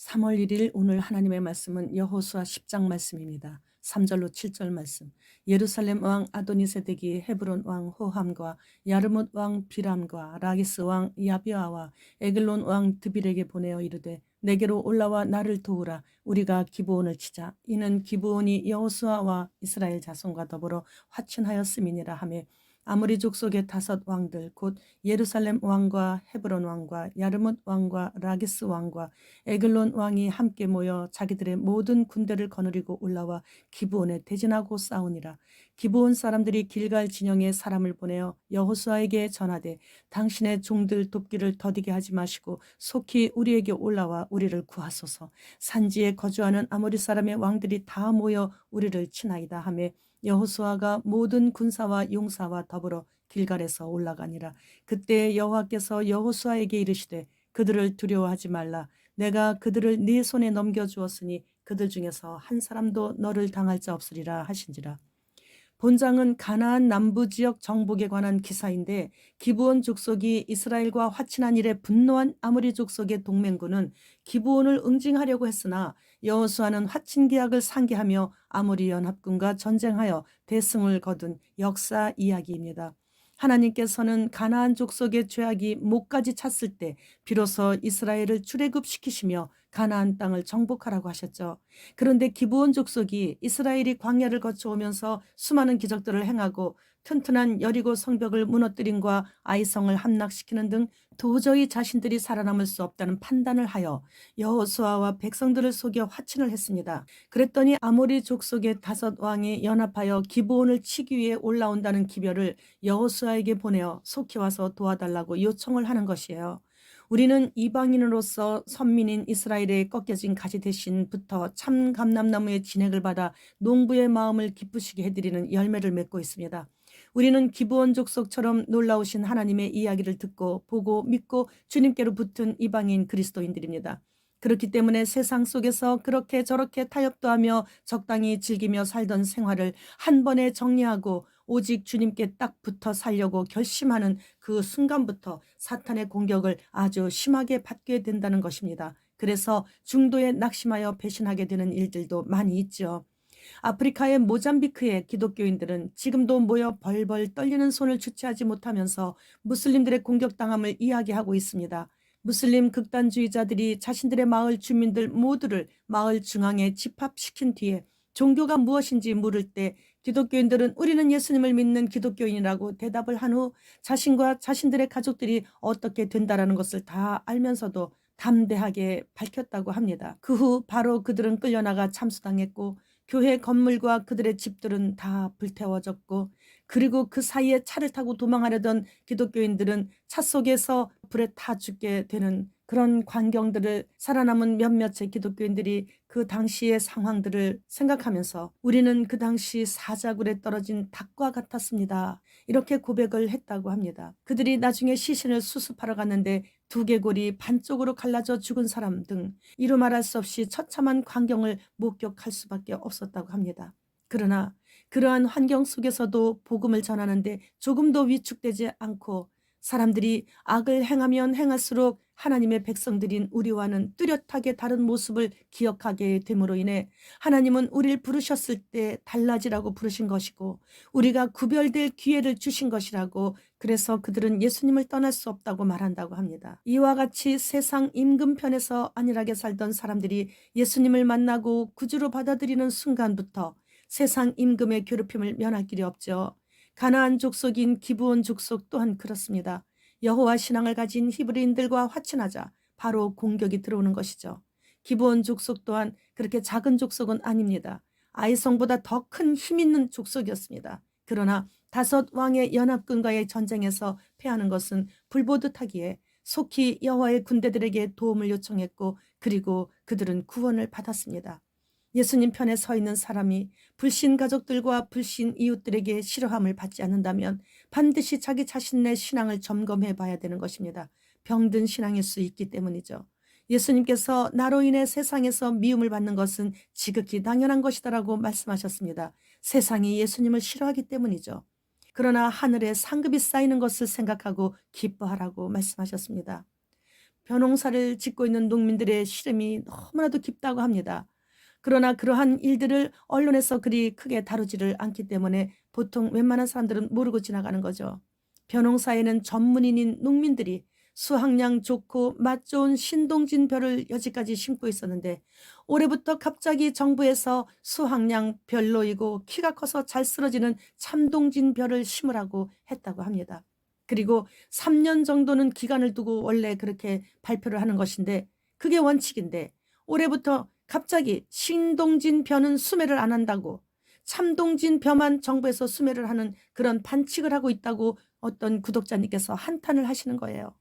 3월 1일 오늘 하나님의 말씀은 여호수아 10장 말씀입니다. 3절로 7절 말씀. 예루살렘 왕 아도니세덱이 헤브론 왕 호함과 야르뭇 왕 비람과 라기스 왕 야비아와 에글론 왕 드빌에게 보내어 이르되 내게로 올라와 나를 도우라 우리가 기브온을 치자 이는 기브온이 여호수아와 이스라엘 자손과 더불어 화친하였음이니라 하며 아무리 족속의 다섯 왕들 곧 예루살렘 왕과 헤브론 왕과 야르뭇 왕과 라기스 왕과 에글론 왕이 함께 모여 자기들의 모든 군대를 거느리고 올라와 기브온에 대진하고 싸우니라 기브온 사람들이 길갈 진영에 사람을 보내어 여호수아에게 전하되 당신의 종들 돕기를 더디게 하지 마시고 속히 우리에게 올라와 우리를 구하소서 산지에 거주하는 아모리 사람의 왕들이 다 모여 우리를 치나이다 하며 여호수아가 모든 군사와 용사와 더불어 길갈에서 올라가니라. 그때 여호와께서 여호수아에게 이르시되 그들을 두려워하지 말라. 내가 그들을 네 손에 넘겨 주었으니 그들 중에서 한 사람도 너를 당할 자 없으리라 하신지라. 본장은 가나안 남부 지역 정복에 관한 기사인데 기브온 족속이 이스라엘과 화친한 일에 분노한 아무리 족속의 동맹군은 기브온을 응징하려고 했으나 여호수아는 화친 계약을 상기하며 아무리 연합군과 전쟁하여 대승을 거둔 역사 이야기입니다. 하나님께서는 가나안 족속의 죄악이 목까지 찼을 때 비로소 이스라엘을 출애굽시키시며 가나안 땅을 정복하라고 하셨죠. 그런데 기브온 족속이 이스라엘이 광야를 거쳐오면서 수많은 기적들을 행하고 튼튼한 여리고 성벽을 무너뜨림과 아이성을 함락시키는 등 도저히 자신들이 살아남을 수 없다는 판단을 하여 여호수아와 백성들을 속여 화친을 했습니다. 그랬더니 아모리 족속의 다섯 왕이 연합하여 기브온을 치기 위해 올라온다는 기별을 여호수아에게 보내어 속히 와서 도와달라고 요청을 하는 것이에요. 우리는 이방인으로서 선민인 이스라엘의 꺾여진 가지 대신부터 참 감람나무의 진액을 받아 농부의 마음을 기쁘시게 해드리는 열매를 맺고 있습니다. 우리는 기브온 족속처럼 놀라우신 하나님의 이야기를 듣고 보고 믿고 주님께로 붙은 이방인 그리스도인들입니다. 그렇기 때문에 세상 속에서 그렇게 저렇게 타협도 하며 적당히 즐기며 살던 생활을 한 번에 정리하고 오직 주님께 딱 붙어 살려고 결심하는 그 순간부터 사탄의 공격을 아주 심하게 받게 된다는 것입니다. 그래서 중도에 낙심하여 배신하게 되는 일들도 많이 있죠. 아프리카의 모잠비크의 기독교인들은 지금도 모여 벌벌 떨리는 손을 주체하지 못하면서 무슬림들의 공격당함을 이야기하고 있습니다. 무슬림 극단주의자들이 자신들의 마을 주민들 모두를 마을 중앙에 집합시킨 뒤에 종교가 무엇인지 물을 때 기독교인들은 우리는 예수님을 믿는 기독교인이라고 대답을 한 후 자신과 자신들의 가족들이 어떻게 된다라는 것을 다 알면서도 담대하게 밝혔다고 합니다. 그 후 바로 그들은 끌려나가 참수당했고 교회 건물과 그들의 집들은 다 불태워졌고 그리고 그 사이에 차를 타고 도망하려던 기독교인들은 차 속에서 불에 타 죽게 되는 그런 광경들을 살아남은 몇몇의 기독교인들이 그 당시의 상황들을 생각하면서 우리는 그 당시 사자굴에 떨어진 닭과 같았습니다. 이렇게 고백을 했다고 합니다. 그들이 나중에 시신을 수습하러 갔는데 두개골이 반쪽으로 갈라져 죽은 사람 등 이루 말할 수 없이 처참한 광경을 목격할 수밖에 없었다고 합니다. 그러나 그러한 환경 속에서도 복음을 전하는데 조금도 위축되지 않고 사람들이 악을 행하면 행할수록 하나님의 백성들인 우리와는 뚜렷하게 다른 모습을 기억하게 됨으로 인해 하나님은 우리를 부르셨을 때 달라지라고 부르신 것이고 우리가 구별될 기회를 주신 것이라고 그래서 그들은 예수님을 떠날 수 없다고 말한다고 합니다. 이와 같이 세상 임금편에서 안일하게 살던 사람들이 예수님을 만나고 구주로 받아들이는 순간부터 세상 임금의 괴롭힘을 면할 길이 없죠. 가나안 족속인 기브온 족속 또한 그렇습니다. 여호와 신앙을 가진 히브리인들과 화친하자 바로 공격이 들어오는 것이죠. 기브온 족속 또한 그렇게 작은 족속은 아닙니다. 아이성보다 더 큰 힘 있는 족속이었습니다. 그러나 다섯 왕의 연합군과의 전쟁에서 패하는 것은 불보듯하기에 속히 여호와의 군대들에게 도움을 요청했고 그리고 그들은 구원을 받았습니다. 예수님 편에 서 있는 사람이 불신 가족들과 불신 이웃들에게 싫어함을 받지 않는다면 반드시 자기 자신의 신앙을 점검해 봐야 되는 것입니다. 병든 신앙일 수 있기 때문이죠. 예수님께서 나로 인해 세상에서 미움을 받는 것은 지극히 당연한 것이다라고 말씀하셨습니다. 세상이 예수님을 싫어하기 때문이죠. 그러나 하늘에 상급이 쌓이는 것을 생각하고 기뻐하라고 말씀하셨습니다. 벼농사를 짓고 있는 농민들의 시름이 너무나도 깊다고 합니다. 그러나 그러한 일들을 언론에서 그리 크게 다루지를 않기 때문에 보통 웬만한 사람들은 모르고 지나가는 거죠. 벼농사에는 전문인인 농민들이 수확량 좋고 맛 좋은 신동진 벼를 여지까지 심고 있었는데 올해부터 갑자기 정부에서 수확량 별로이고 키가 커서 잘 쓰러지는 참동진 벼를 심으라고 했다고 합니다. 그리고 3년 정도는 기간을 두고 원래 그렇게 발표를 하는 것인데 그게 원칙인데 올해부터 갑자기 신동진 벼는 수매를 안 한다고 참동진 벼만 정부에서 수매를 하는 그런 반칙을 하고 있다고 어떤 구독자님께서 한탄을 하시는 거예요.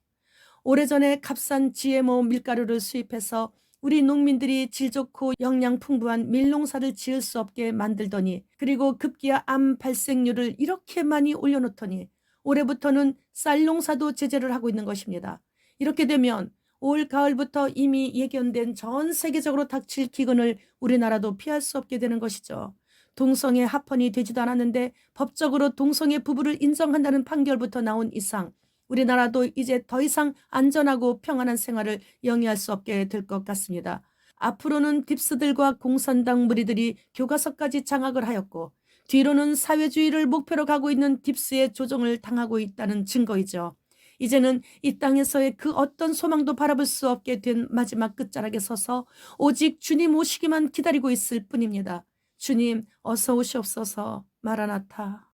오래전에 값싼 GMO 밀가루를 수입해서 우리 농민들이 질 좋고 영양 풍부한 밀농사를 지을 수 없게 만들더니 그리고 급기야 암 발생률을 이렇게 많이 올려놓더니 올해부터는 쌀 농사도 제재를 하고 있는 것입니다. 이렇게 되면 올 가을부터 이미 예견된 전 세계적으로 닥칠 기근을 우리나라도 피할 수 없게 되는 것이죠. 동성애 합헌이 되지도 않았는데 법적으로 동성애 부부를 인정한다는 판결부터 나온 이상 우리나라도 이제 더 이상 안전하고 평안한 생활을 영위할 수 없게 될 것 같습니다. 앞으로는 딥스들과 공산당 무리들이 교과서까지 장악을 하였고 뒤로는 사회주의를 목표로 가고 있는 딥스의 조종을 당하고 있다는 증거이죠. 이제는 이 땅에서의 그 어떤 소망도 바라볼 수 없게 된 마지막 끝자락에 서서 오직 주님 오시기만 기다리고 있을 뿐입니다. 주님 어서 오시옵소서 마라나타.